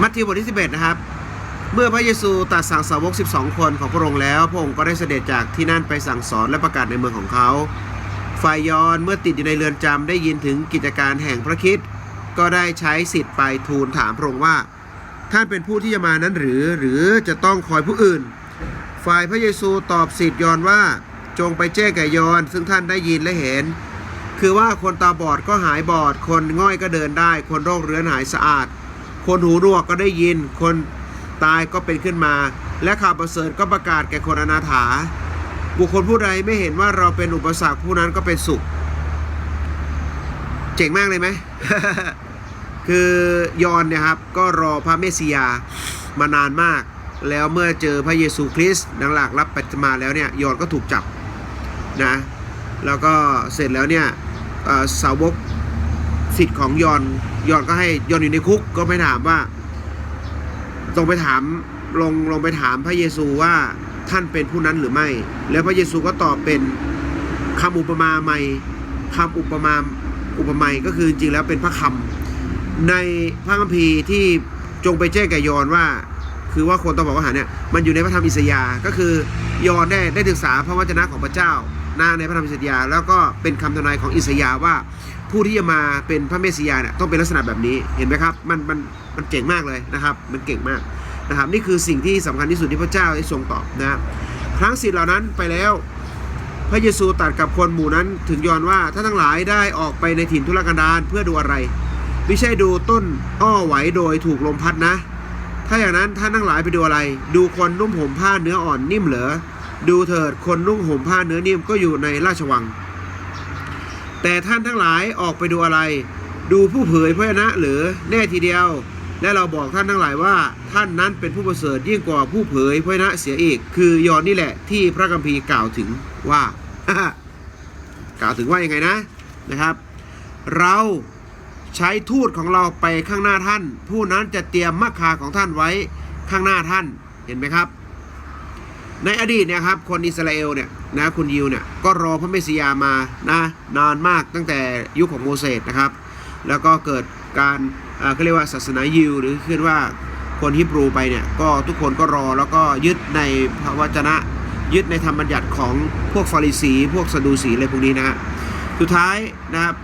มัทธิวบทที่ 11 นะครับ เมื่อพระเยซูตรัสสั่งสาวก 12 คนของพระองค์แล้ว พระองค์ก็ได้เสด็จจากที่นั่นไปสั่งสอนและประกาศในเมืองของเขาฝ่ายยอนเมื่อติดอยู่ในเรือนจำได้ยินถึงกิจการแห่งพระคิดก็ได้ใช้สิทธิ์ไปทูลถามพระองค์ว่า ท่านเป็นผู้ที่จะมานั้นหรือหรือจะต้องคอยผู้อื่น ฝ่ายพระเยซูตอบสิทธิ์ยอนว่าจงไปแจ้งแก่ยอน ซึ่งท่านได้ยินและเห็น คือว่าคนตาบอดก็หายบอด คนง่อยก็เดินได้ คนโรคเรื้อนหายสะอาด คนหูหนวกก็ได้ยิน คนตายก็เป็นขึ้นมา และข่าวประเสริฐก็ประกาศแก่คนอนาถา บุคคลผู้ใดไม่เห็นว่าเราเป็นอุปสรรคผู้นั้นก็เป็นสุข เจ๋งมากเลยไหม คือยอนเนี่ยครับ ก็รอพระเมสสิยามานานมาก แล้วเมื่อเจอพระเยซูคริสต์ดังหลักรับปัจมาแล้วเนี่ยยอนก็ถูกจับนะแล้วก็เสร็จแล้วเนี่ยสาวกสิทธิ์ของยอน ยอนก็ให้ยอนอยู่ในคุกก็ไปถามว่าตรงไปถามลงลงไปถามพระเยซูว่าท่านเป็นผู้นั้นหรือไม่ แล้วพระเยซูก็ตอบเป็นคำอุปมาใหม่คำอุปมาอุปไมยก็คือจริงๆแล้วเป็นพระคำในพระคัมภีร์ที่จงไปแจ้งแก่ยอนว่า คือว่าคนต้องบอกว่าหาเนี่ยมันอยู่ในพระธรรมอิสยาห์ก็คือยอนได้ได้ศึกษาพระวจนะของพระเจ้าหน้าในพระธรรมอิสยาห์แล้วก็เป็นคำทำนายของอิสยาห์ว่า ผู้ที่จะมาเป็นพระเมสสิยาเนี่ยต้องเป็นลักษณะแบบนี้เห็นไหมครับมันมันมันเก่งมากเลยนะครับ มันเก่งมากนะครับ นี่คือสิ่งที่สำคัญที่สุดที่พระเจ้าได้ทรงตอบนะครับครั้งสิทธิ์เหล่านั้นไปแล้ว พระเยซูตรัสกับคนหมู่นั้นถึงยอนว่าท่าทั้งหลายได้ออกไปในถิ่นทุรกันดารเพื่อดูอะไร ไม่ใช่ดูต้นอ้อไหวโดยถูกลมพัดนะ ถ้าอย่างนั้นท่านทั้งหลายไปดูอะไร ดูคนนุ่มห่มผ้าเนื้ออ่อนนิ่มเหรอดูเถิดคนนุ่งห่มผ้าเนื้อนิ่มก็อยู่ในราชวัง แต่ท่านทั้งหลายออกไปดูอะไร ดูผู้เผยพระวจนะหรือแน่ทีเดียว และเราบอกท่านทั้งหลายว่า ท่านนั้นเป็นผู้ประเสริฐยิ่งกว่าผู้เผยพระวจนะเสียอีก คือยอนนี่แหละที่พระคัมภีร์กล่าวถึงว่ากล่าวถึงว่ายังไงนะนะครับ เราใช้ทูตของเราไปข้างหน้าท่าน ผู้นั้นจะเตรียมมรรคาของท่านไว้ข้างหน้าท่านเห็นไหมครับ ในอดีตเนี่ยครับคนอิสราเอลเนี่ย นะคุณยิวเนี่ยก็รอพระเมสสิยามานะนานมากตั้งแต่ยุคของโมเสสนะครับ แล้วก็เกิดการเขาเรียกว่าศาสนายิว หรือคือว่าคนฮิบรูไปเนี่ยก็ทุกคนก็รอแล้วก็ยึดในพระวจนะยึดในธรรมบัญญัติของพวกฟาริสี พวกสะดูสีอะไรพวกนี้นะฮะสุดท้ายนะครับ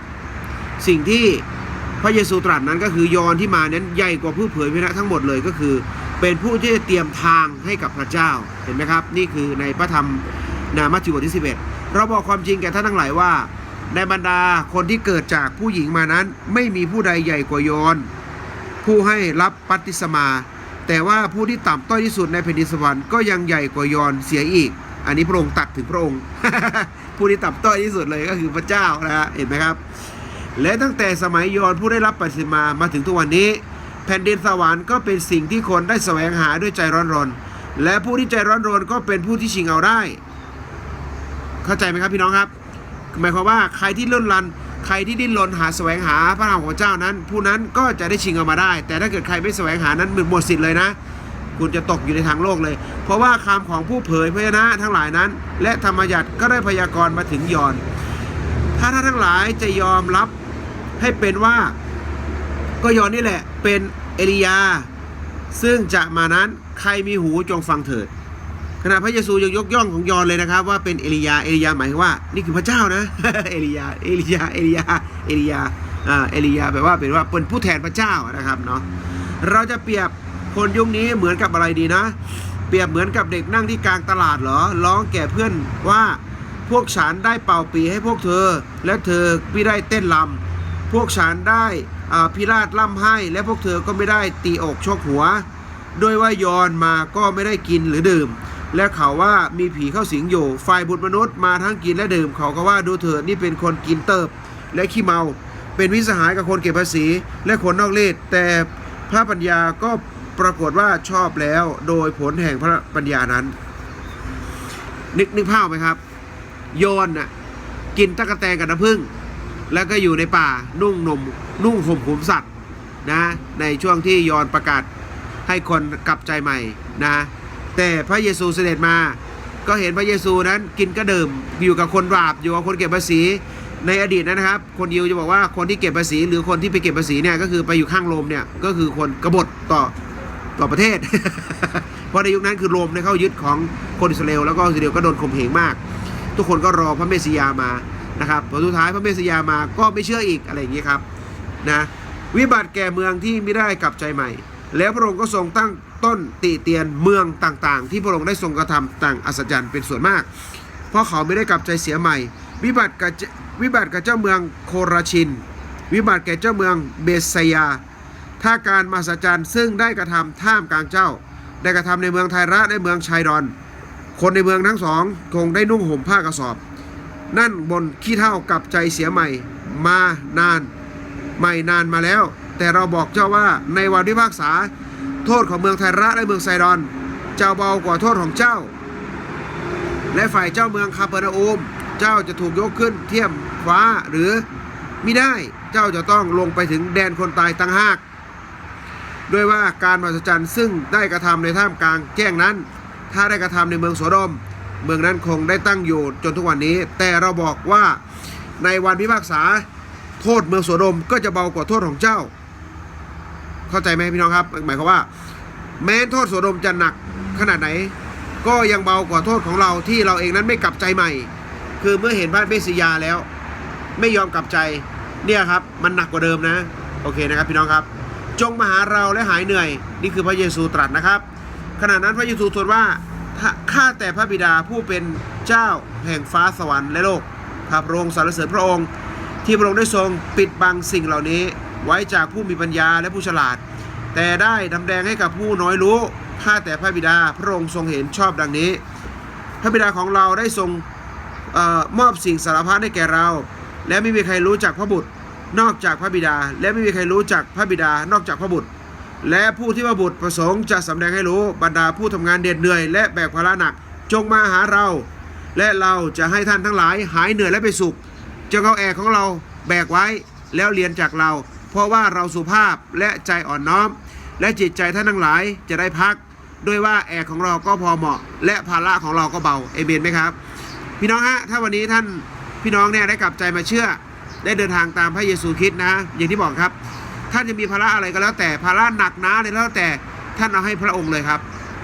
สิ่งที่พระเยซูตรัสนั้นก็คือยอนที่มานั้นใหญ่กว่าผู้เผยพระนะทั้งหมดเลยก็คือ เป็นผู้ที่เตรียมทางให้กับพระเจ้าเห็นไหมครับ นี่คือในพระธรรม นามัทธิวบทที่ 11 เราบอกความจริงแก่ท่านทั้งหลายว่า ในบรรดาคนที่เกิดจากผู้หญิงมานั้น ไม่มีผู้ใดใหญ่กว่ายอนผู้ให้รับปัตติสมา แต่ว่าผู้ที่ต่ำต้อยที่สุดในแผ่นดินสวรรค์ก็ยังใหญ่กว่ายอนเสียอีก อันนี้พระองค์ตัดถึงพระองค์ ผู้ที่ต่ำต้อยที่สุดเลยก็คือพระเจ้านะฮะเห็นไหมครับ และตั้งแต่สมัยยอนผู้ได้รับปัตติมามาถึงทุกวันนี้ แผ่นดินสวรรค์ก็เป็นสิ่งที่คนได้แสวงหาด้วยใจร้อนรนและผู้ที่ใจร้อนรนก็เป็นผู้ที่ชิงเอาได้ เข้าใจไหมครับพี่น้องครับ หมายความว่าใครที่ล้นลัน ใครที่ดิ้นรนหาแสวงหาพระนามของเจ้านั้น ผู้นั้นก็จะได้ชิงเอามาได้ แต่ถ้าเกิดใครไม่แสวงหานั้นหมดสิทธิ์เลยนะคุณจะตกอยู่ในทางโลกเลย เพราะว่าคำของผู้เผยพระวนะทั้งหลายนั้น และธรรมยัติก็ได้พยากรณ์มาถึงยอน ถ้าท่านทั้งหลายจะยอมรับให้เป็นว่า ก็ยอนนี่แหละ เป็นเอลียา ซึ่งจะมานั้นใครมีหูจงฟังเถิด ณะพระเยซูยังยกย่องของยอนเลยนะครับ ว่าเป็นเอลียาเอลียาหมายว่า นี่คือพระเจ้านะเอลียาเอลียาเอลียาเอลียาอ่าเอลียาแปลว่าเป็นว่าเป็นผู้แทนพระเจ้านะครับเนาะเราจะเปรียบคนยุคนี้เหมือนกับอะไรดีนะ เปรียบเหมือนกับเด็กนั่งที่กลางตลาดเหรอร้องแก่เพื่อนว่าพวกฉันได้เป่าปีให้พวกเธอ และเธอไม่ได้เต้นลำพวกฉันได้พิราชล่ำให้ และพวกเธอก็ไม่ได้ตีอกชกหัวด้วยว่ายอนมาก็ไม่ได้กินหรือดื่ม และเขาว่ามีผีเข้าสิงอยู่ ฝ่ายบุตรมนุษย์มาทั้งกินและดื่ม เขาก็ว่าดูเถิดนี่เป็นคนกินเติบ และขี้เมา เป็นวิสหายกับคนเก็บภาษี และคนนอกเลศแต่พระปัญญาก็ปรากฏว่าชอบแล้วโดยผลแห่งพระปัญญานั้น นึกนึกภาพไหมครับ โยนน่ะกินตะกะแตนกับน้ำผึ้งแล้วก็อยู่ในป่านุ่งหนมนุ่งห่มขุมสัตว์นะในช่วงที่ยอนประกาศให้คนกลับใจใหม่นะ แต่พระเยซูเสด็จมา ก็เห็นพระเยซูนั้นกินก็ดื่มอยู่กับคนบาปอยู่กับคนเก็บภาษีในอดีตนะครับ คนยิวจะบอกว่าคนที่เก็บภาษีหรือคนที่ไปเก็บภาษีเนี่ยก็คือไปอยู่ข้างโรมเนี่ยก็คือคนกบฏต่อต่อประเทศ เพราะในยุคนั้นคือโรมได้เข้ายึดของคนอิสราเอลแล้วก็อิสราเอลก็โดนข่มเหงมาก ทุกคนก็รอพระเมสสิยามานะครับผลสุดท้ายพระเมสสิยามาก็ไม่เชื่ออีกอะไรอย่างนี้ครับนะวิบัติแก่เมืองที่ไม่ได้กลับใจใหม่ แล้วพระองค์ก็ทรงตั้ง ต้นติเตียนเมืองต่างๆ ที่พระองค์ได้ทรงกระทำต่างอัศจรรย์เป็นส่วนมาก เพราะเขาไม่ได้กลับใจเสียใหม่ วิบัติกับวิบัติกับเจ้าเมืองโคราชิน วิบัติแก่เจ้าเมืองเบสยา ถ้าการมหัศจรรย์ซึ่งได้กระทำท่ามกลางเจ้า ได้กระทำในเมืองไทระในเมืองชัยดอน คนในเมืองทั้งสองคงได้นุ่งห่มผ้ากระสอบ นั่นบนขี้เท่ากับใจเสียใหม่ มานาน ไม่นานมาแล้ว แต่เราบอกเจ้าว่าในวันพิพากษา โทษของเมืองไทระและเมืองไซดอนจะเบากว่าโทษของเจ้า และฝ่ายเจ้าเมืองคาเปอร์นาอุมเจ้าจะถูกยกขึ้นเทียมฟ้าหรือไมิได้เจ้าจะต้องลงไปถึงแดนคนตายตั้งหากด้วยว่าการมหัศจรรย์ซึ่งได้กระทำในท่ามกลางแจ้งนั้น ถ้าได้กระทำในเมืองโสดม เมืองนั้นคงได้ตั้งอยู่จนทุกวันนี้ แต่เราบอกว่าในวันพิพากษา โทษเมืองโสดมก็จะเบากว่าโทษของเจ้า เข้าใจไหมพี่น้องครับ หมายความว่า แม้โทษโสโดมจะหนักขนาดไหน ก็ยังเบากว่าโทษของเราที่เราเองนั้นไม่กลับใจใหม่ คือเมื่อเห็นพระเมสสิยาแล้ว ไม่ยอมกลับใจเนี่ยครับ มันหนักกว่าเดิมนะ โอเคนะครับ พี่น้องครับ จงมาหาเราและหายเหนื่อย นี่คือพระเยซูตรัสนะครับขณะนั้นพระเยซูตรัสว่าถ้าข้าแต่พระบิดาผู้เป็นเจ้าแห่งฟ้าสวรรค์และโลกข้าพระองค์สรรเสริญพระองค์ ที่พระองค์ได้ทรงปิดบังสิ่งเหล่านี้ ไว้จากผู้มีปัญญาและผู้ฉลาด แต่ได้ดำแดงให้กับผู้น้อยรู้ข้าแต่พระบิดาพระองค์ทรงเห็นชอบดังนี้ พระบิดาของเราได้ทรงออมอบสิ่งสารพัดให้แก่เรา และไม่มีใครรู้จักพระบุตรนอกจากพระบิดา และไม่มีใครรู้จักพระบิดานอกจากพระบุตร และผู้ที่พระบุตรประสงค์จะสำแดงให้รู้บรรดาผู้ทำงานเด็ดเหนื่อย และแบกภาระหนักจงมาหาเรา และเราจะให้ท่านทั้งหลายหายเหนื่อยและไปสุขจงเอาแอกของเราแบกไว้แล้วเรียนจากเรา เพราะว่าเราสุภาพและใจอ่อนน้อม และจิตใจท่านทั้งหลายจะได้พัก ด้วยว่าแอกของเราก็พอเหมาะ และภาระของเราก็เบาเอเมนไหมครับ พี่น้องฮะถ้าวันนี้ท่านพี่น้องเนี่ยได้กลับใจมาเชื่อ ได้เดินทางตามพระเยซูคริสต์นะ อย่างที่บอกครับ ท่านจะมีภาระอะไรก็แล้วแต่ภาระหนักหนาเลยแล้วแต่ท่านเอาให้พระองค์เลยครับ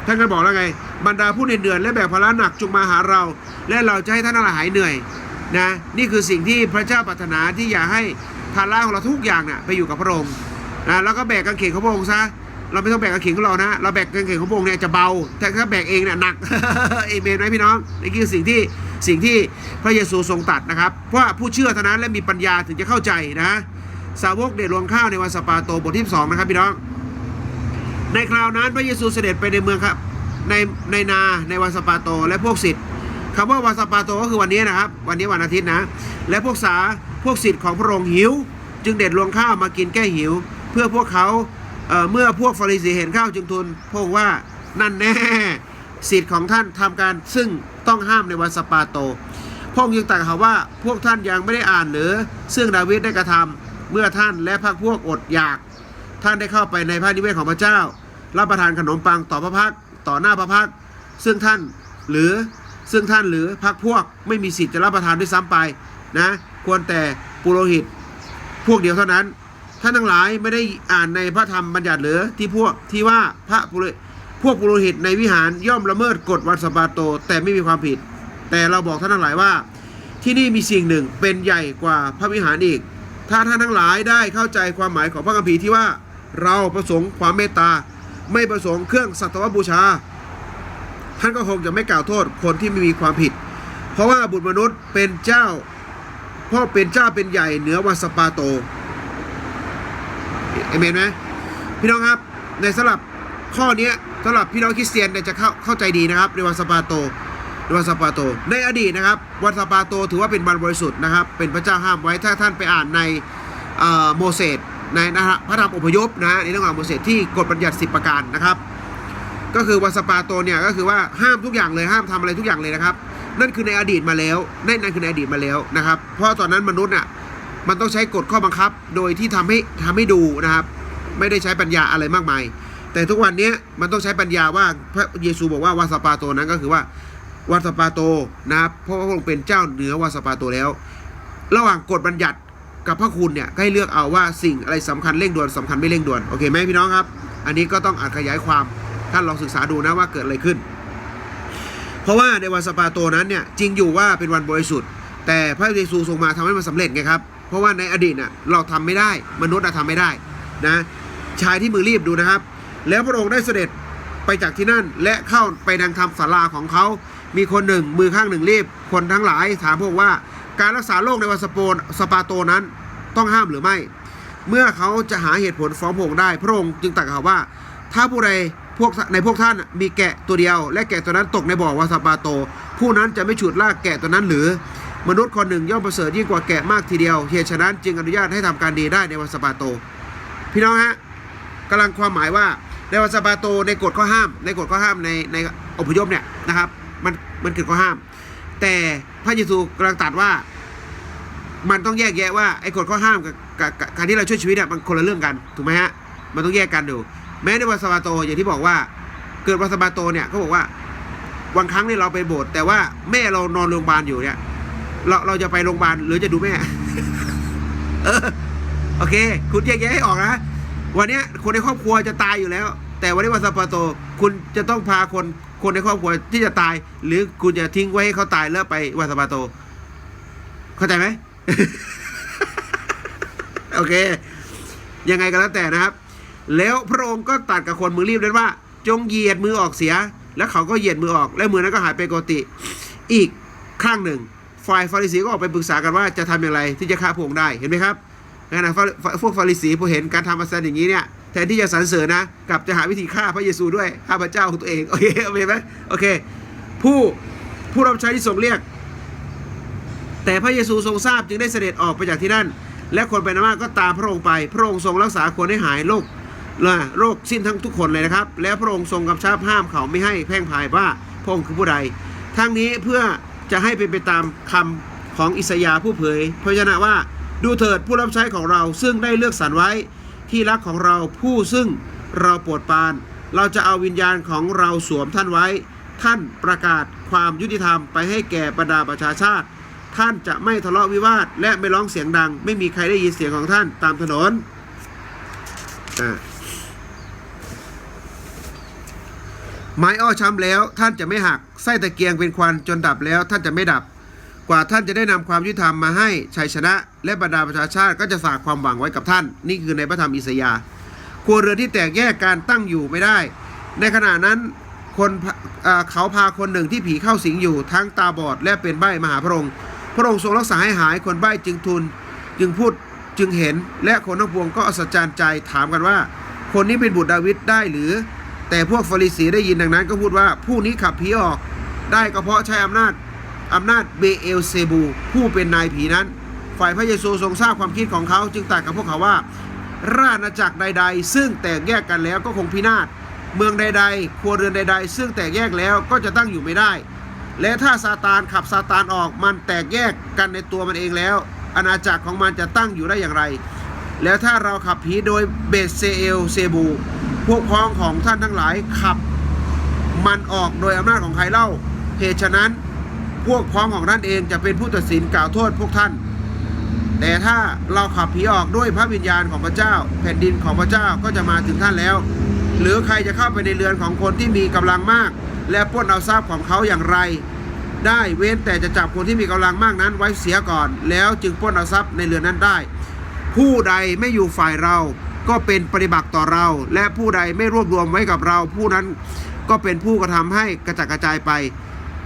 ท่านก็บอกแล้วไง บรรดาผู้เหนื่อยเดือดและแบกภาระหนักจงมาหาเรา และเราจะให้ท่านทั้งหลายหายเหนื่อยนะนี่คือสิ่งที่พระเจ้าปรารถนาที่อยากให้ ภาระของเราทุกอย่างน่ะไปอยู่กับพระองค์นะแล้วก็แบกกางเขนของพระองค์ซะเราไม่ต้องแบกกางเขนของเรานะ เราแบกกางเขนของพระองค์เนี่ยจะเบา แต่ถ้าแบกเองเนี่ยหนักเอเมนไหมพี่น้องนี่คือสิ่งที่สิ่งที่พระเยซูทรงตัดนะครับเพราะว่าผู้เชื่อเท่านั้นและมีปัญญาถึงจะเข้าใจนะสาวกเด็ดรวงข้าวในวันสปาโตบทที่2นะครับพี่น้อง ในคราวนั้นพระเยซูเสด็จไปในเมืองครับในในนาในวันสปาโตและพวกศิษย์คำว่าวันสปาโตก็คือวันนี้นะครับ วันนี้วันอาทิตย์นะ และพวกสา พวกศิษย์ของพระองค์หิว จึงเด็ดรวงข้าวมากินแก้หิว เพื่อพวกเขาเเมื่อพวกฟาริสีเห็นข้าวจึงทูลพวกว่านั่นแน่ศิษย์ของท่านทำการซึ่งต้องห้ามในวันสปาโต พงยังตรัสเขาว่าพวกท่านยังไม่ได้อ่านหรือซึ่งดาวิดได้กระทำเมื่อท่านและพรรคพวกอดอยาก ท่านได้เข้าไปในพระนิเวศของพระเจ้า รับประทานขนมปังต่อพระพักต่อหน้าพระพักซึ่งท่านหรือซึ่งท่านหรือพรรคพวกไม่มีสิทธิ์จะรับประทานด้วยซ้ำไปนะ ควรแต่ปุโรหิต พวกเดียวเท่านั้น ท่านทั้งหลายไม่ได้อ่านในพระธรรมบัญญัติหรือที่พวกที่ว่าพระปุโรพวกปุโรหิตในวิหารย่อมละเมิดกฎวันสะบาโต แต่ไม่มีความผิด แต่เราบอกท่านทั้งหลายว่า ที่นี่มีสิ่งหนึ่งเป็นใหญ่กว่าพระวิหารอีก ถ้าท่านทั้งหลายได้เข้าใจความหมายของพระคัมภีร์ที่ว่าเราประสงค์ความเมตตา ไม่ประสงค์เครื่องสัตวบูชา ท่านก็คงจะไม่กล่าวโทษคนที่ไม่มีความผิด เพราะว่าบุตรมนุษย์เป็นเจ้า พ่อเป็นเจ้าเป็นใหญ่เหนือวัสปาโตเอเมนไหมพี่น้องครับในสำหรับข้อนี้สำหรับพี่น้องคริสเตียนเนี่ยจะเข้าเข้าใจดีนะครับในวันสปาโตในวันสปาโต ในอดีตนะครับวันสปาโตถือว่าเป็นวันบริสุทธิ์นะครับ เป็นพระเจ้าห้ามไว้ถ้าท่านไปอ่านในโมเสสในนะฮะพระธรรมอพยพนะฮะในเรื่องของโมเสสที่กฎบัญญัติ 10 ประการนะครับ ก็คือวันสปาโตเนี่ยก็คือว่าห้ามทุกอย่างเลยห้ามทำอะไรทุกอย่างเลยนะครับ นั่นคือในอดีตมาแล้วนั่นนั่นคือในอดีตมาแล้วนะครับ เพราะตอนนั้นมนุษย์น่ะมันต้องใช้กฎข้อบังคับ โดยที่ทำให้ทำให้ดูนะครับ ไม่ได้ใช้ปัญญาอะไรมากมาย แต่ทุกวันนี้มันต้องใช้ปัญญาว่าพระเยซูบอกว่าวันสปาโตนั้นก็คือว่าวันสปาโตนะครับเพราะว่าพระองค์เป็นเจ้าเหนือวันสปาโตแล้ว ระหว่างกฎบัญญัติกับพระคุณเนี่ยให้เลือกเอาว่าสิ่งอะไรสำคัญเร่งด่วนสำคัญไม่เร่งด่วนโอเคไหมพี่น้องครับ อันนี้ก็ต้องอาจขยายความท่านลองศึกษาดูนะว่าเกิดอะไรขึ้น เพราะว่าในวันสปาโตนั้นเนี่ยจริงอยู่ว่าเป็นวันบริสุทธิ์ แต่พระเยซูทรงมาทำให้มันสำเร็จไงครับ เพราะว่าในอดีตน่ะเราทำไม่ได้ มนุษย์น่ะทำไม่ได้นะชายที่มือรีบดูนะครับ แล้วพระองค์ได้เสด็จไปจากที่นั่น และเข้าไปดังทำศาลาของเขามีคนหนึ่งมือข้างหนึ่งรีบ คนทั้งหลายถามพระองค์ว่าการรักษาโรคในวันสโปนสปาโตนั้นต้องห้ามหรือไม่ เมื่อเขาจะหาเหตุผลฟ้องพระองค์ได้ พระองค์จึงตรัสกับเขาว่า ถ้าผู้ใด พวกในพวกท่านมีแกะตัวเดียว และแกะตัวนั้นตกในบ่อวาสปาโต ผู้นั้นจะไม่ฉุดลากแกะตัวนั้นหรือ มนุษย์คนหนึ่งย่อมประเสริฐยิ่งกว่าแกะมากทีเดียวเหตุฉะนั้นจึงอนุญาตให้ทำการดีได้ในวันสปาโต พี่น้องฮะกำลังความหมายว่าในวันสปาโตในกฎข้อห้าม ในกฎข้อห้ามในในอพยพเนี่ยนะครับ มันมันคือข้อห้าม แต่พระเยซูกำลังตรัสว่า มันต้องแยกแยะว่าไอ้กฎข้อห้ามกับการที่เราช่วยชีวิตอะมันคนละเรื่องกันถูกไหมฮะมันต้องแยกกันดู แม้ในวันสปาโตอย่างที่บอกว่า เกิดวันสปาโตเนี่ยเขาบอกว่าบางครั้งเนี่ยเราไปโบสถ์แต่ว่าแม่เรานอนโรงพยาบาลอยู่เนี่ย เราเราจะไปโรงพยาบาลหรือจะดูแม่ เออ โอเค คุณแยกแยะให้ออกนะวันนี้คนในครอบครัวจะตายอยู่แล้ว แต่วันนี้วันสปาโต คุณจะต้องพาคนคนในครอบครัวที่จะตาย หรือคุณจะทิ้งไว้ให้เขาตายแล้วไปวันสปาโต เข้าใจไหมโอเค ยังไงก็แล้วแต่นะครับ แล้วพระองค์ก็ตัดกับคนมือรีบเลยว่า จงเหยียดมือออกเสีย แล้วเขาก็เหยียดมือออก แล้วมือนั้นก็หายไปปกติ อีกข้างหนึ่งฝ่ายฟาริสีก็ออกไปปรึกษากันว่าจะทำอย่างไรที่จะฆ่าพระองค์ได้เห็นไหมครับขณะพวกฟาริสีพอเห็นการทำอัศจรรย์อย่างนี้เนี่ยแทนที่จะสรรเสริญนะกลับจะหาวิธีฆ่าพระเยซูด้วยฆ่าพระเจ้าของตัวเองโอเคโอเคไหมโอเค ผู้ผู้รับใช้ที่ทรงเรียก แต่พระเยซูทรงทราบจึงได้เสด็จออกไปจากที่นั่น และคนเป็นอันมากก็ตามพระองค์ไป พระองค์ทรงรักษาคนให้หายโรค โรคสิ้นทั้งทุกคนเลยนะครับ แล้วพระองค์ทรงกำชับห้ามเขาไม่ให้แพร่งพายว่าพระองค์คือผู้ใด ทั้งนี้เพื่อจะให้เป็นไปตามคำของอิสยาห์ผู้เผยพระวจนะว่าดูเถิดผู้รับใช้ของเราซึ่งได้เลือกสรรไว้ที่รักของเราผู้ซึ่งเราโปรดปาน เราจะเอาวิญญาณของเราสวมท่านไว้ ท่านประกาศความยุติธรรมไปให้แก่บรรดาประชาชาติ ท่านจะไม่ทะเลาะวิวาท และไม่ร้องเสียงดัง ไม่มีใครได้ยินเสียงของท่านตามถนนอ่า ไม้อ้อช้ำแล้วท่านจะไม่หักไส้ตะเกียงเป็นควันจนดับแล้วท่านจะไม่ดับ กว่าท่านจะได้นำความยุติธรรมมาให้ชัยชนะ และบรรดาประชาชาติก็จะฝากความหวังไว้กับท่าน นี่คือในพระธรรมอิสยาห์ครัวเรือนที่แตกแยกการตั้งอยู่ไม่ได้ ในขณะนั้นคนเขาพาคนหนึ่งที่ผีเข้าสิงอยู่ทั้งตาบอดและเป็นใบ้มาหาพระองค์ พระองค์ทรงรักษาให้หายคนใบ้จึงทูลจึงพูดจึงเห็น และคนทั้งปวงก็อัศจรรย์ใจถามกันว่า คนนี้เป็นบุตรดาวิดได้หรือ แต่พวกฟาริสีได้ยินดังนั้นก็พูดว่าผู้นี้ขับผีออกได้ก็เพราะใช้อำนาจอำนาจเบเอลเซบู ผู้เป็นนายผีนั้น ฝ่ายพระเยซูทรงทราบความคิดของเขา จึงตรัสกับพวกเขาว่า ราชอาณาจักรใด ๆ ซึ่งแตกแยกกันแล้วก็คงพินาศเมืองใด ๆ ครัวเรือนใด ๆ ซึ่งแตกแยกแล้วก็จะตั้งอยู่ไม่ได้ และถ้าซาตานขับซาตานออกมันแตกแยกกันในตัวมันเองแล้ว อาณาจักรของมันจะตั้งอยู่ได้อย่างไร แล้วถ้าเราขับผีโดยเบสเซเอลเซบู พวกพ้องของท่านทั้งหลายขับ มันออกโดยอำนาจของใครเล่า เหตุฉะนั้นพวกพ้องของท่านเองจะเป็นผู้ตัดสินกล่าวโทษพวกท่าน แต่ถ้าเราขับผีออกด้วยพระวิญญาณของพระเจ้า แผ่นดินของพระเจ้าก็จะมาถึงท่านแล้ว หรือใครจะเข้าไปในเรือนของคนที่มีกำลังมาก และปล้นเอาทรัพย์ของเขาอย่างไร ได้เว้นแต่จะจับคนที่มีกำลังมากนั้นไว้เสียก่อน แล้วจึงปล้นเอาทรัพย์ในเรือนนั้นได้ ผู้ใดไม่อยู่ฝ่ายเรา ก็เป็นปฏิบัติต่อเรา และผู้ใดไม่รวบรวมไว้กับเรา ผู้นั้นก็เป็นผู้กระทำให้กระจัดกระจายไป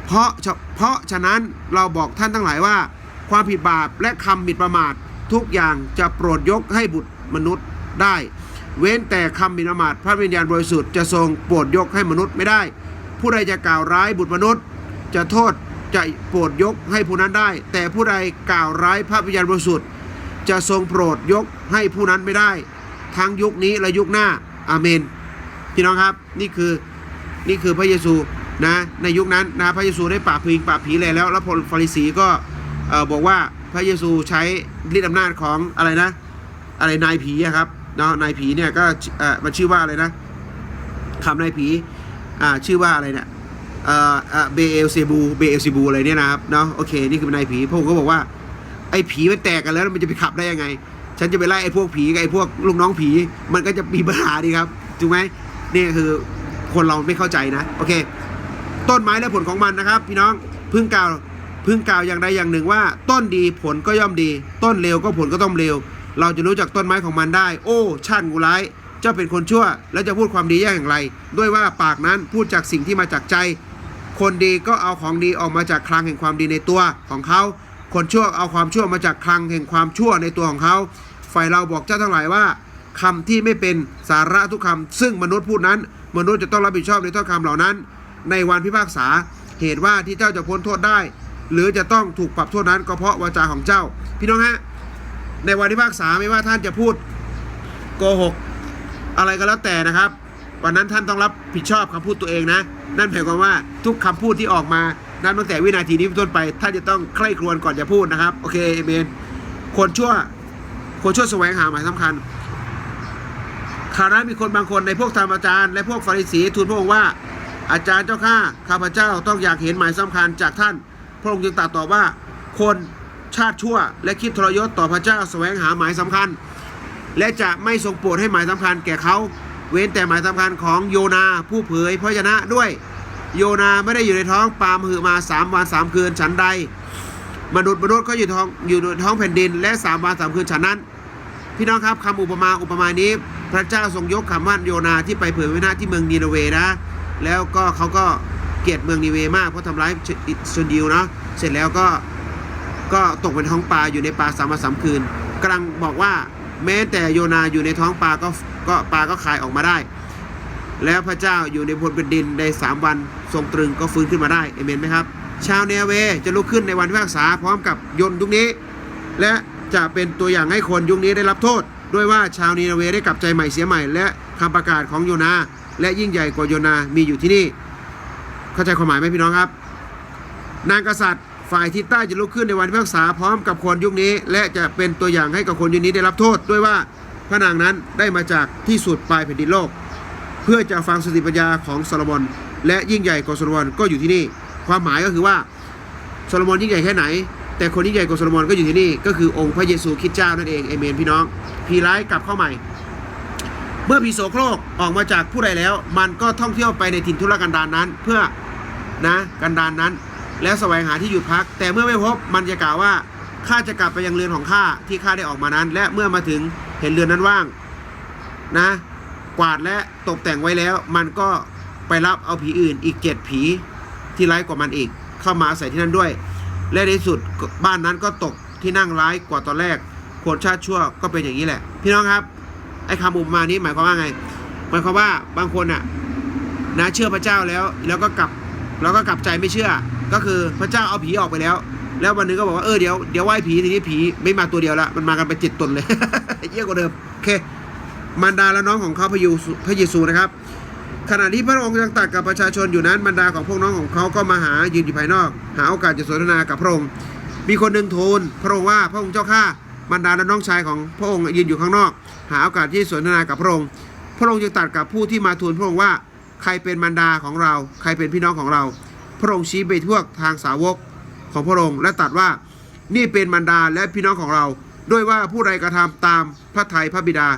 เพราะฉะเพราะฉะนั้นเราบอกท่านทั้งหลายว่า ความผิดบาปและคำหมิ่นประมาท ทุกอย่างจะโปรดยกให้บุตรมนุษย์ได้ เว้นแต่คำหมิ่นประมาทพระวิญญาณบริสุทธิ์จะทรงโปรดยกให้มนุษย์ไม่ได้ ผู้ใดจะกล่าวร้ายบุตรมนุษย์ จะโทษจะโปรดยกให้ผู้นั้นได้ แต่ผู้ใดกล่าวร้ายพระวิญญาณบริสุทธิ์จะทรงโปรดยกให้ผู้นั้นไม่ได้ ทั้งยุคนี้และยุคหน้าอาเมน พี่น้องครับนี่คือนี่คือพระเยซูนะในยุคนั้นนะพระเยซูได้ปราบผีปราบผีเลยแล้ว แล้วพลฟาริสีก็บอกว่าพระเยซูใช้ฤทธิ์อำนาจของอะไรนะ อะไรนายผีครับเนาะนายผีเนี่ยก็เออมันชื่อว่าอะไรนะคำนายผีอ่าชื่อว่าอะไรเนี่ยเอ่อเออเบเอลเซบูเบเอลเซบูอะไรเนี่ยนะครับเนาะโอเคนี่คือนายผีพระองค์ก็บอกว่าไอ้ผีมันแตกกันแล้วมันจะไปขับได้ยังไง ฉันจะไปไล่ไอ้พวกผีกับไอ้พวกลูกน้องผี มันก็จะมีปัญหาดีครับถูกไหมนี่คือคนเราไม่เข้าใจนะ โอเค ต้นไม้และผลของมันนะครับ พี่น้องพึ่งกล่าวพึ่งกล่าวอย่างใดอย่างหนึ่งว่า ต้นดีผลก็ย่อมดี ต้นเลวก็ผลก็ต้องเลวเราจะรู้จักต้นไม้ของมันได้ โอ้ชาติงูร้ายเจ้าเป็นคนชั่ว และจะพูดความดีแย่อย่างไร ด้วยว่าปากนั้นพูดจากสิ่งที่มาจากใจ คนดีก็เอาของดีออกมาจากคลังแห่งความดีในตัวของเขาคนชั่วเอาความชั่วมาจากคลังแห่งความชั่วในตัวของเขา ฝ่ายเราบอกเจ้าทั้งหลายว่าคำที่ไม่เป็นสาระทุกคำซึ่งมนุษย์พูดนั้น มนุษย์จะต้องรับผิดชอบในถ้อยคำเหล่านั้น ในวันพิพากษาเหตุว่าที่เจ้าจะพ้นโทษได้ หรือจะต้องถูกปรับโทษนั้นก็เพราะวาจาของเจ้า พี่น้องฮะในวันพิพากษาไม่ว่าท่านจะพูดโกหกอะไรก็แล้วแต่นะครับ วันนั้นท่านต้องรับผิดชอบคำพูดตัวเองนะ นั่นหมายความว่าทุกคำพูดที่ออกมานับตั้งแต่วินาทีนี้เป็นต้นไป ท่านจะต้องใคร่ครวญก่อนจะพูดนะครับ โอเคเอเมนคนชั่ว คนช่วยแสวงหาหมายสำคัญคราวนั้นมีคนบางคนในพวกธรรมอาจารย์และพวกฟาริสีทูลพระองค์ว่า อาจารย์เจ้าข้าข้าพเจ้าต้องอยากเห็นหมายสำคัญจากท่าน พระองค์จึงตรัสตอบว่า คนชาติชั่ว และคิดทรยศต่อพระเจ้าแสวงหาหมายสำคัญ และจะไม่ทรงโปรดให้หมายสำคัญแก่เขา เว้นแต่หมายสำคัญของโยนาผู้เผยพระชนะด้วย โยนาไม่ได้อยู่ในท้องปลาหือมาสามวันสามคืนฉันใด มนุษย์มนุษย์ก็อยู่ท้องอยู่ท้องแผ่นดิน และสามวันสามคืนฉันนั้น พี่น้องครับคำอุปมาอุปมานี้ พระเจ้าทรงยกคำว่าโยนาที่ไปเผยพระชนะที่เมืองนีนาเวนะ แล้วก็เขาก็เกลียดเมืองนีเวมากเพราะทำร้ายชนยิวเนาะเสร็จแล้วก็ก็ตกเป็นท้องปลาอยู่ในปลาสามวันสามคืนกำลังบอกว่าแม้แต่โยนาอยู่ในท้องปลาก็ก็ปลาก็คายออกมาได้ แล้วพระเจ้าอยู่ในบนเป็นดินได้สามวันทรงตรึงก็ฟื้นขึ้นมาได้เอเมนไหมครับ ชาวเนเวจะลุกขึ้นในวันพิพากษาพร้อมกับยนต์ยุคนี้ และจะเป็นตัวอย่างให้คนยุคนี้ได้รับโทษ ด้วยว่าชาวนีนเวได้กลับใจใหม่เสียใหม่ และคำประกาศของโยนา และยิ่งใหญ่กว่าโยนา มีอยู่ที่นี่ เข้าใจความหมายไหมพี่น้องครับ นางกษัตริย์ฝ่ายทิศใต้จะลุกขึ้นในวันพิพากษาพร้อมกับคนยุคนี้ และจะเป็นตัวอย่างให้กับคนยุคนี้ได้รับโทษ ด้วยว่าพระนางนั้นได้มาจากที่สุดปลายแผ่นดินโลก เพื่อจะฟังสติปัญญาของโซโลมอนและยิ่งใหญ่กว่าโซโลมอนก็อยู่ที่นี่ ความหมายก็คือว่าโซโลมอนยิ่งใหญ่แค่ไหน แต่คนยิ่งใหญ่กว่าโซโลมอนก็อยู่ที่นี่ ก็คือองค์พระเยซูคริสต์เจ้านั่นเองเอเมนพี่น้องพีร้ายกลับเข้าใหม่ เมื่อผีโสโครกออกมาจากผู้ใดแล้ว มันก็ท่องเที่ยวไปในถิ่นทุรกันดารนั้น เพื่อนะกันดารนนั้น แล้วแสวงหาที่หยุดพัก แต่เมื่อไม่พบมันจะกล่าวว่าข้าจะกลับไปยังเรือนของข้าที่ข้าได้ออกมานั้น และเมื่อมาถึงเห็นเรือนนั้นว่างนะ กวาดและตกแต่งไว้แล้ว มันก็ไปรับเอาผีอื่นอีกเจ็ดผี ที่ร้ายกว่ามันอีก เข้ามาอาศัยที่นั่นด้วย และในสุดบ้านนั้นก็ตกที่นั่งร้ายกว่าตอนแรกคนชาติชั่วก็เป็นอย่างนี้แหละ พี่น้องครับไอ้คำอุปมานี้หมายความว่าไงหมายความว่าบางคนอะนะเชื่อพระเจ้าแล้ว แล้วก็กลับแล้วก็กลับใจไม่เชื่อ ก็คือพระเจ้าเอาผีออกไปแล้ว แล้ววันนึงก็บอกว่าเออเดี๋ยวเดี๋ยวไหว้ผีทีนี้ผีไม่มาตัวเดียวละมันมากันเป็นเจ็ดตนเลยเยอะกว่าเดิมโอเคมารดาและน้องของเขาพระยูพระเยซูนะครับ ขณะที่พระองค์ยังตัดกับประชาชนอยู่นั้นบรรดาของพวกน้องของเขาก็มาหายืนอยู่ภายนอก หาโอกาสจะสนทนากับพระองค์ มีคนหนึ่งทูลพระองค์ว่าพระองค์เจ้าข้าบรรดาและน้องชายของพระองค์ยืนอยู่ข้างนอก หาโอกาสที่สนทนากับพระองค์ พระองค์จึงตัดกับผู้ที่มาทูลพระองค์ว่าใครเป็นบรรดาของเรา ใครเป็นพี่น้องของเรา พระองค์ชี้ไปทั่วทางสาวกของพระองค์และตรัสว่านี่เป็นบรรดาและพี่น้องของเรา ด้วยว่าผู้ใดกระทำตามพระทัยพระบิดา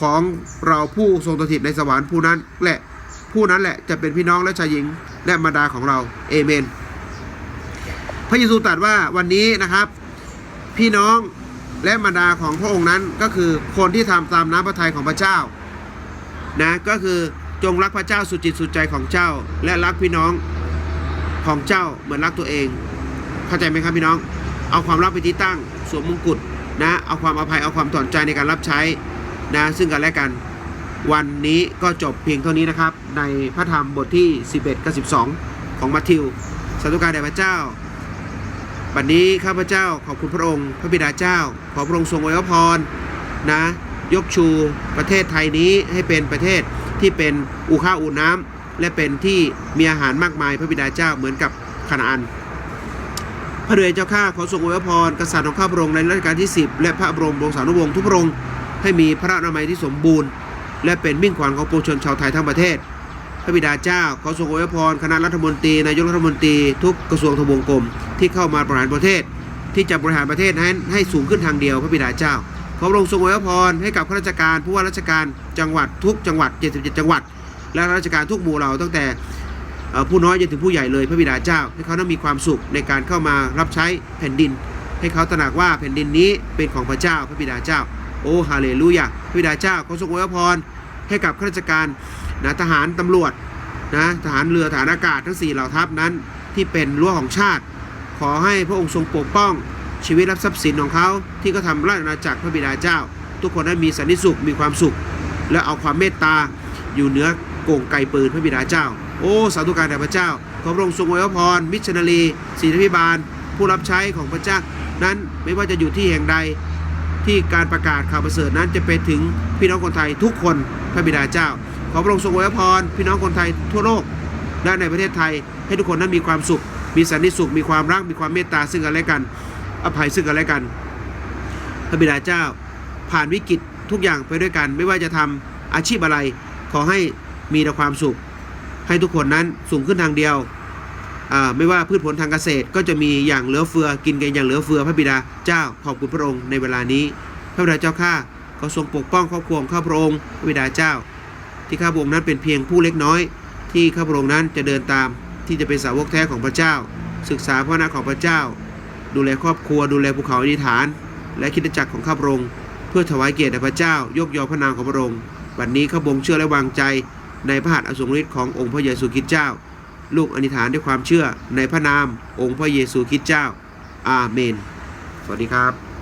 ของเราผู้ทรงสถิตในสวรรค์ผู้นั้นแหละ ผู้นั้นแหละจะเป็นพี่น้องและชายหญิงและมารดาของเราเอเมน พระเยซูตรัสว่าวันนี้นะครับ พี่น้องและมารดาของพระองค์นั้นก็คือคนที่ทำตามน้ำพระทัยของพระเจ้านะก็คือจงรักพระเจ้าสุดจิตสุดใจของเจ้า และรักพี่น้องของเจ้าเหมือนรักตัวเอง เข้าใจไหมครับพี่น้อง เอาความรักไปนที่ตั้งสวมมงกุฎนะเอาความอภัยเอาความถอนใจในการรับใช้นะซึ่งกันและกัน วันนี้ก็จบเพียงเท่านี้นะครับ ในพระธรรมบทที่ 11กับ12 ของมัทธิวสาธุการแด่พระเจ้า บัดนนี้ข้าพเจ้าขอบคุณพระองค์ พระบิดาเจ้า ขอพระองค์ทรงอวยพรนะ ยกชูประเทศไทยนี้ให้เป็นประเทศที่เป็นอู่ข้าวอู่น้ำและเป็นที่มีอาหารมากมายพระบิดาเจ้าเหมือนกับคานาอันพระเดชเจ้าข้าขอทรงอวยพรกษัตริย์ของข้าพระองค์ในรัชกาลที่ 10 และพระบรมวงศานุวงศ์ทุกพระองค์ให้มีพระอนามัยที่สมบูรณ์ และเป็นมิ่งขวัญของปวงชนชาวไทยทั้งประเทศ พระบิดาเจ้าขอทรงอวยพรคณะรัฐมนตรีนายกรัฐมนตรีทุกกระทรวงทบวงกรมที่เข้ามาบริหารประเทศ ที่จะบริหารประเทศนั้ให้สูงขึ้นทางเดียว พระบิดาเจ้าขอพระองค์ทรงอวยพรให้กับข้าราชการผู้ว่าราชการจังหวัดทุกจังหวัด 77 จังหวัด และข้าราชการทุกหมู่เหล่าตั้งแต่ผู้น้อยจนถึงผู้ใหญ่เลยพระบิดาเจ้า ให้เขานั้นมีความสุขในการเข้ามารับใช้แผ่นดิน ให้เขาตระหนักว่าแผ่นดินนี้เป็นของพระเจ้าพระบิดาเจ้า โอ้ฮาเลลูยาพระบิดาเจ้าขอทรงอวยพร ให้กับข้าราชการนะทหารตำรวจนะทหารเรือทหารอากาศทั้งสี่เหล่าทัพนั้น ที่เป็นรั้วของชาติ ขอให้พระองค์ทรงปกป้อง ชีวิตและทรัพย์สินของเขา ที่เขาทำราชอาณาจักรพระบิดาเจ้า ทุกคนนั้นมีสันติสุขมีความสุข และเอาความเมตตาอยู่เหนือโก่งไกปืนพระบิดาเจ้า โอ้สาธุการแด่พระเจ้าขอพระองค์ทรงอวยพร มิชนารีศิริพิบาล ผู้รับใช้ของพระเจ้า นั้นไม่ว่าจะอยู่ที่แห่งใด ที่การประกาศข่าวประเสริฐนั้นจะไปถึงพี่น้องคนไทยทุกคนพระบิดาเจ้า ขอพระองค์ทรงอวยพรพี่น้องคนไทยทั่วโลกและในประเทศไทยให้ทุกคนนั้นมีความสุข มีสันติสุข มีความรัก มีความเมตตาซึ่งกันและกัน อภัยซึ่งกันและกัน พระบิดาเจ้า ผ่านวิกฤตทุกอย่างไปด้วยกัน ไม่ว่าจะทำอาชีพอะไร ขอให้มีแต่ความสุข ให้ทุกคนนั้นสูงขึ้นทางเดียว ไม่ว่าพืชผลทางเกษตรก็จะมีอย่างเหลือเฟือกินกันอย่างเหลือเฟือพระบิดาเจ้าขอบคุณพระองค์ในเวลานี้ พระบิดาเจ้าข้าก็ทรงปกป้องครอบครัวข้าพระองค์พระบิดาเจ้า ที่ข้าพระองค์นั้นเป็นเพียงผู้เล็กน้อย ที่ข้าพระองค์นั้นจะเดินตามที่จะเป็นสาวกแท้ของพระเจ้า ศึกษาพระนาของพระเจ้า ดูแลครอบครัวดูแลภูเขาอธิษฐาน และคิดจักรของข้าพระองค์เพื่อถวายเกียรติแด่พระเจ้ายกยอพระนามของพระองค์วันนี้ข้าพระองค์เชื่อและวางใจในพระหัตถ์อสงฤทธิ์ขององค์พระเยซูคริสต์เจ้า ลูกอธิษฐานด้วยความเชื่อในพระนามองค์พระเยซูคริสต์เจ้า อาเมน สวัสดีครับ